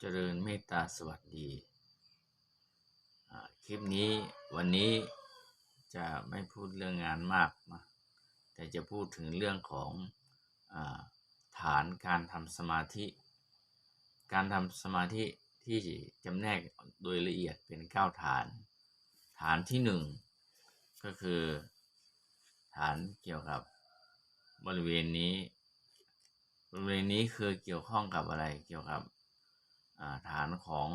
เจริญเมตตาสวัสดี คลิปนี้วันนี้จะไม่พูดเรื่องงานมากนะแต่จะพูดถึงเรื่องของอฐานการทำสมาธิ การทำสมาธิที่จำแนกโดยละเอียดเป็น 9 ฐาน ฐานที่ 1 ก็คือฐานเกี่ยวกับบริเวณนี้ บริเวณนี้คือเกี่ยวข้องกับอะไรเกี่ยวกับ ฐานของ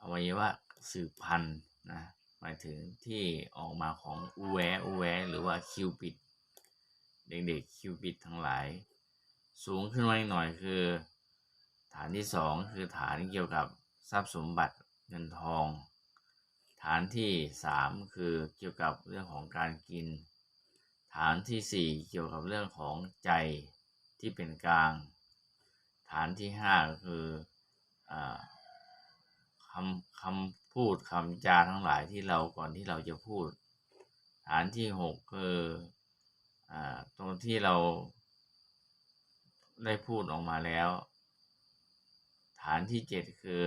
อวัยวะสืบพันธุ์นะหมายถึงที่ออกมาของอูแวอูแวหรือว่าคิวปิด เด็กๆคิวปิดทั้งหลาย สูงขึ้นมาอีกหน่อยคือ ฐานที่สองคือฐานเกี่ยวกับทรัพย์สมบัติเงินทอง ฐานที่สามคือเกี่ยวกับเรื่องของการกิน ฐานที่สี่เกี่ยวกับเรื่องของใจที่เป็นกลาง ฐานที่ห้าคือ คำคำพูดคำจาทั้งหลายที่เราก่อนที่เราจะพูด ฐานที่หกคืออตรงที่เราได้พูดออกมาแล้ว ฐานที่เจ็ดคือ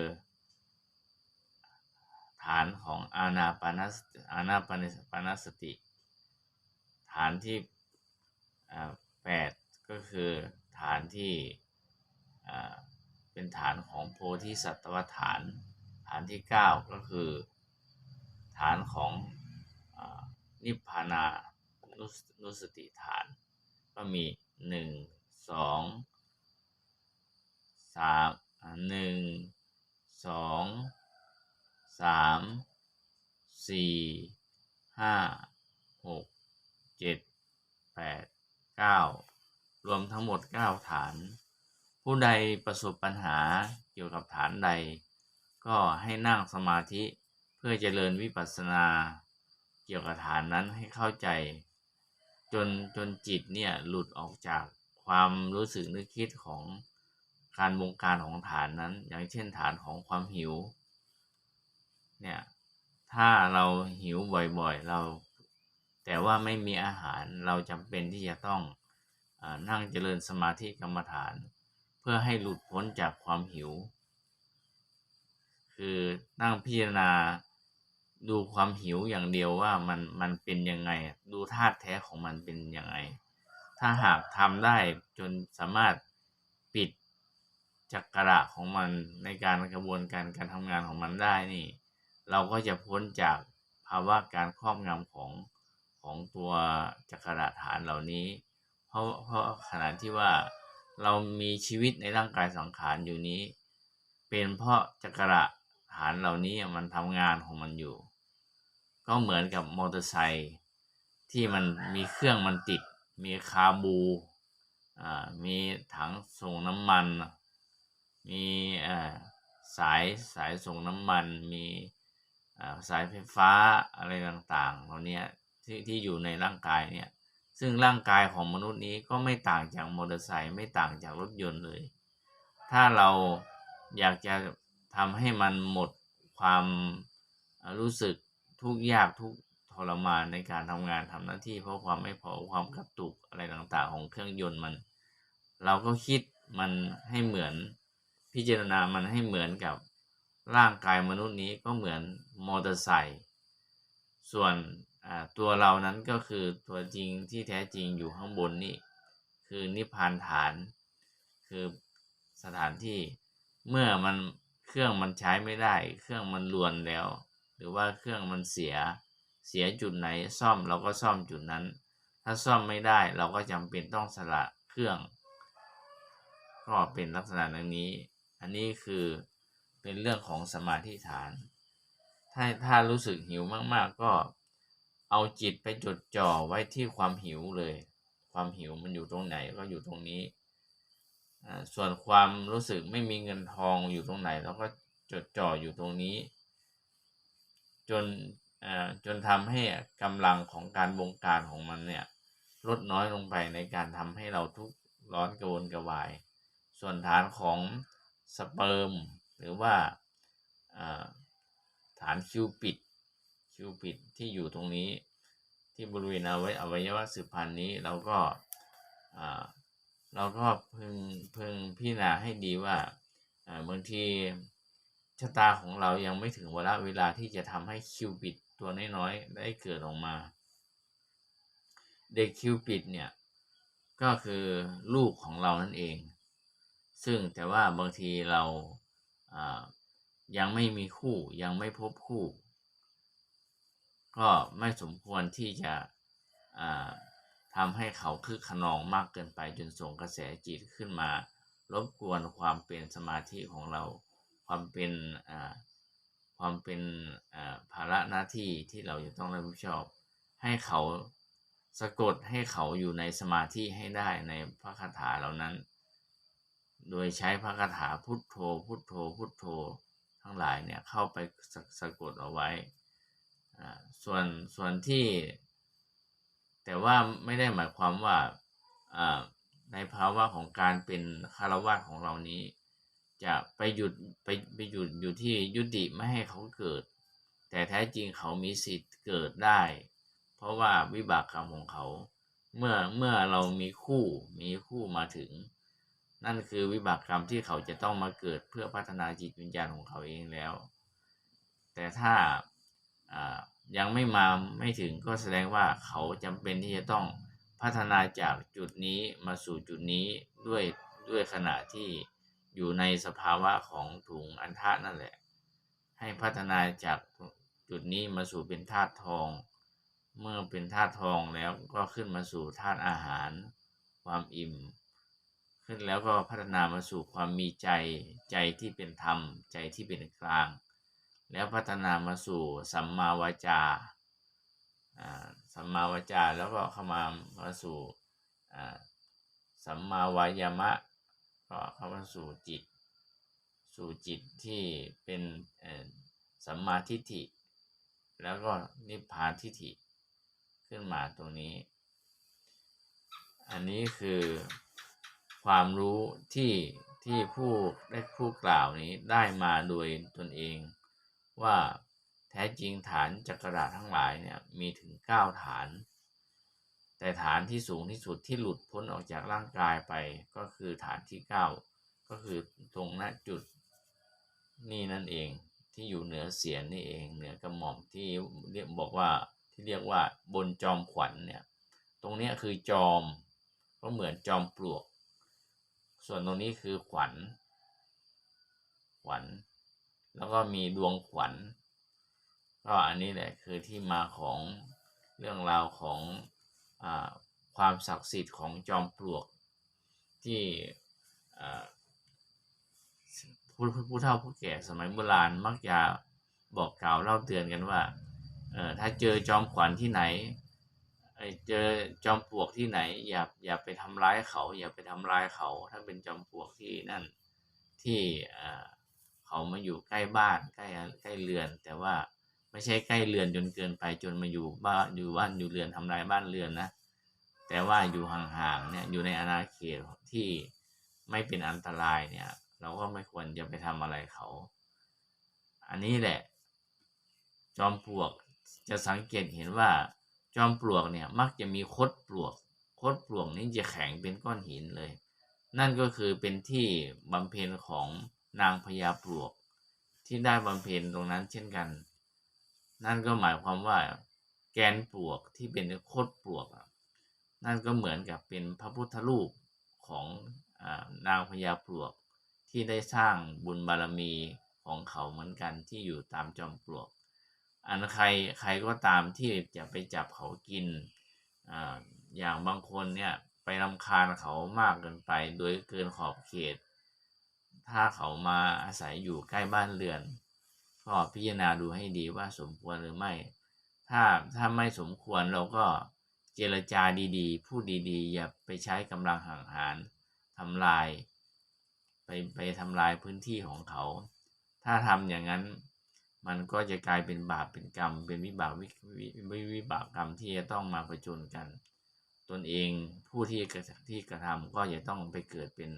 ฐานของอานาปานสอานาปานปานสติ ฐานที่แปดก็คือฐานที่ เป็นฐานของโพธิสัตวฐาน ฐานที่ 9 ก็คือ ฐานของอนิพพานานุสนุสติฐาน ก็มี 1 2 3 1 2 3 4 5 6 7 8 9 รวมทั้งหมด 9 ฐาน ผู้ใดประสบปัญหาเกี่ยวกับฐานใด ก็ให้นั่งสมาธิเพื่อเจริญวิปัสสนา เกี่ยวกับฐานนั้นให้เข้าใจ จนจนจิตเนี่ยหลุดออกจากความรู้สึกนึกคิดของการวงการของฐานนั้น อย่างเช่นฐานของความหิวเนี่ยถ้าเราหิวบ่อยๆ เราแต่ว่าไม่มีอาหารเราจำเป็นที่จะต้องอนั่งเจริญสมาธิกรรมฐาน พื่อให้หลุดพ้นจากความหิว คือนั่งพิจารณาดูความหิวอย่างเดียวว่ามันมันเป็นยังไง ดูธาตุแท้ของมันเป็นยังไง ถ้าหากทำได้จนสามารถปิดจักระของมันในการกระบวนการการทำงานของมันได้นี่ เราก็จะพ้นจากภาวะการครอบงำของของตัวจักระฐานเหล่านี้ เพราะเพราะขณะที่ว่า เรามีชีวิตในร่างกายสังขารอยู่นี้ เป็นเพราะจักระฐานเหล่านี้มันทำงานของมันอยู่ ก็เหมือนกับมอเตอร์ไซค์ที่มันมีเครื่องมันติด มีคาบูอ่ามีถังส่งน้ำมัน มีอ่าสายสายส่งน้ำมัน มีสายไฟฟ้าอะไรต่างๆเหล่านี้ที่ที่อยู่ในร่างกายเนี่ย ซึ่งร่างกายของมนุษย์นี้ก็ไม่ต่างจากมอเตอร์ไซค์ไม่ต่างจากรถยนต์เลย ถ้าเราอยากจะทำให้มันหมดความรู้สึกทุกข์ยากทุกทรมานในการทำงานทำหน้าที่เพราะความไม่พอความกระตุกอะไรต่างๆ ของเครื่องยนต์มัน เราก็คิดมันให้เหมือนพิจารณามันให้เหมือนกับร่างกายมนุษย์นี้ก็เหมือนมอเตอร์ไซค์ส่วน ตัวเรานั้นก็คือตัวจริงที่แท้จริงอยู่ข้างบนนี่คือนิพพานฐาน คือสถานที่เมื่อมันเครื่องมันใช้ไม่ได้ เครื่องมันลวนแล้ว หรือว่าเครื่องมันเสียเสียจุดไหนซ่อมเราก็ซ่อมจุดนั้น ถ้าซ่อมไม่ได้เราก็จำเป็นต้องสละเครื่อง ก็เป็นลักษณะอย่างนี้ อันนี้คือเป็นเรื่องของสมาธิฐาน ถ้าถ้ารู้สึกหิวมากๆก็ เอาจิตไปจดจ่อไว้ที่ความหิวเลย ความหิวมันอยู่ตรงไหนก็อยู่ตรงนี้ ส่วนความรู้สึกไม่มีเงินทองอยู่ตรงไหนเราก็จดจ่ออยู่ตรงนี้ จนจนทำให้กำลังของการบงการของมันเนี่ยลดน้อยลงไปในการทำให้เราทุกร้อนกระวนกระวาย ส่วนฐานของสเปิร์ม หรือว่าฐานคิวปิด คิวปิดที่อยู่ตรงนี้ ที่บริเวณเอาไว้อวัยวะสืบพันธุ์นี้เราก็เราก็พึงพึงพิจารณาให้ดีว่าบางทีชะตาของเรายังไม่ถึงเวลาเวลาที่จะทำให้คิวปิดตัวน้อยๆได้เกิดออกมา เด็กคิวปิดเนี่ยก็คือลูกของเรานั่นเอง ซึ่งแต่ว่าบางทีเราายังไม่มีคู่ยังไม่พบคู่ ก็ไม่สมควรที่จะทำให้เขาคึกขนองมากเกินไปจนส่งกระแสจิตขึ้นมารบกวนความเป็นสมาธิของเรา ความเป็นความเป็นภาระหน้าที่ที่เราจะต้องรับผิดชอบ ให้เขาสะกดให้เขาอยู่ในสมาธิให้ได้ในพระคาถาเหล่านั้น โดยใช้พระคาถาพุทโธ พุทโธ พุทโธ ทั้งหลายเนี่ยเข้าไปสสะกดเอาไว้ ส่วนส่วนที่ แต่ว่าไม่ได้หมายความว่าในภาวะของการเป็นคารวะของเรานี้ จะไปหยุดไปไปหยุดอยู่ที่ยุติไม่ให้เขาเกิด แต่แท้จริงเขามีสิทธิ์เกิดได้ เพราะว่าวิบากกรรมของเขา เมื่อเมื่อเรามีคู่มีคู่มาถึง นั่นคือวิบากกรรมที่เขาจะต้องมาเกิดเพื่อพัฒนาจิตวิญญาณของเขาเองแล้ว แต่ถ้า ยังไม่มาไม่ถึงก็แสดงว่าเขาจำเป็นที่จะต้องพัฒนาจากจุดนี้มาสู่จุดนี้ด้วยด้วยขณะที่อยู่ในสภาวะของถุงอันธานั่นแหละ ให้พัฒนาจากจุดนี้มาสู่เป็นธาตุทอง เมื่อเป็นธาตุทองแล้วก็ขึ้นมาสู่ธาตุอาหาร ความอิ่ม ขึ้นแล้วก็พัฒนามาสู่ความมีใจใจที่เป็นธรรม ใจที่เป็นกลาง แล้วพัฒนามาสู่สัมมาวาจาสัมมาวาจาแล้วก็เข้ามามาสู่สัมมาวายามะก็เข้ามาสู่จิต สู่จิตที่เป็นสัมมาทิฏฐิ แล้วก็นิพพานทิฏฐิขึ้นมาตรงนี้ อันนี้คือความรู้ที่ที่ผู้ได้ผู้กล่าวนี้ได้มาโดยตนเอง ว่าแท้จริงฐานจักรดาทั้งหลายเนี่ยมีถึง 9 ฐาน แต่ฐานที่สูงที่สุดที่หลุดพ้นออกจากร่างกายไปก็คือฐานที่ 9 ก็คือตรงหน้าจุดนี่นั่นเองที่อยู่เหนือเสียนนี่เองเหนือกระหม่อมที่เรียกบอกว่าที่เรียกว่าบนจอมขวัญเนี่ยตรงนี้คือจอมก็เหมือนจอมปลวก ส่วนตรงนี้คือขวัญขวัญ แล้วก็มีดวงขวัญ ก็อันนี้แหละคือที่มาของเรื่องราวของอความศักดิ์สิทธิ์ของจอมปลวกที่ผู้ผู้เฒ่าผู้แก่สมัยโบราณมักจะบอกกล่าวเล่าเตือนกันว่าเออถ้าเจอจอมขวัญที่ไหนเจอจอมปลวกที่ไหน อย่าอย่าไปทำร้ายเขา อย่าไปทำร้ายเขา ถ้าเป็นจอมปลวกที่นั่นที่ เขามาอยู่ใกล้บ้านใกล้ใกล้เรือน แต่ว่าไม่ใช่ใกล้เรือนจนเกินไปจนมาอยู่บ้านอยู่บ้านอยู่เรือนทำลายบ้านเรือนนะ แต่ว่าอยู่ห่างๆเนี่ยอยู่ในอาณาเขตที่ไม่เป็นอันตรายเนี่ย เราก็ไม่ควรจะไปทำอะไรเขา อันนี้แหละ จอมปลวกจะสังเกตเห็นว่าจอมปลวกเนี่ยมักจะมีคดปลวกคดปลวกนี้จะแข็งเป็นก้อนหินเลย นั่นก็คือเป็นที่บำเพ็ญของ นางพญาปลวก ที่ได้บำเพ็ญตรงนั้นเช่นกัน นั่นก็หมายความว่า แกนปลวกที่เป็นโคดปลวก นั่นก็เหมือนกับเป็นพระพุทธรูปของอนางพญาปลวกที่ได้สร้างบุญบารมีของเขาเหมือนกันที่อยู่ตามจอมปลวก อันใครใครก็ตามที่จะไปจับเขากินออย่างบางคนเนี่ยไปรำคาญเขามากเกินไป โดยเกินขอบเขต ถ้าเขามาอาศัยอยู่ใกล้บ้านเรือน ก็พิจารณาดูให้ดีว่าสมควรหรือไม่ ถ้าถ้าไม่สมควรเราก็เจรจาดีๆ พูดดีๆ อย่าไปใช้กำลังห่างหารทำลาย ไปไปทำลายพื้นที่ของเขา ถ้าทำอย่างนั้นมันก็จะกลายเป็นบาปเป็นกรรม เป็นวิบากวิวิวิบากกรรมที่จะต้องมาประจนกัน ตนเองผู้ที่กระที่กระทำก็จะต้องไปเกิดเป็น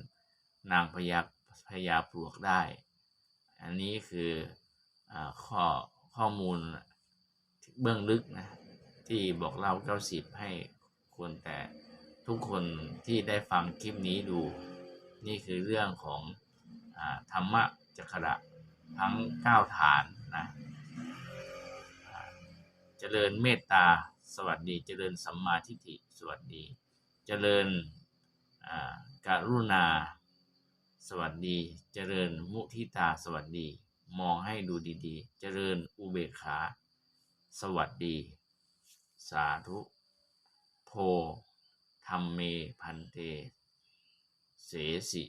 นางพยา พยาปลวกได้ อันนี้คืออข้อข้อมูลเบื้องลึกนะที่บอกเล่าเก้าสิบให้คนแต่ทุกคนที่ได้ฟังคลิปนี้ดู นี่คือเรื่องของอธรรมะจักระทั้งเก้าฐานนะอ่าเจริญเมตตาสวัสดี เจริญสัมมาทิฏฐิสวัสดี เจริญการุณา สวัสดี เจริญมุทิตาสวัสดี มองให้ดูดีๆ เจริญอุเบกขา สวัสดี สาธุ โพธรรมเมพันเต เสสิ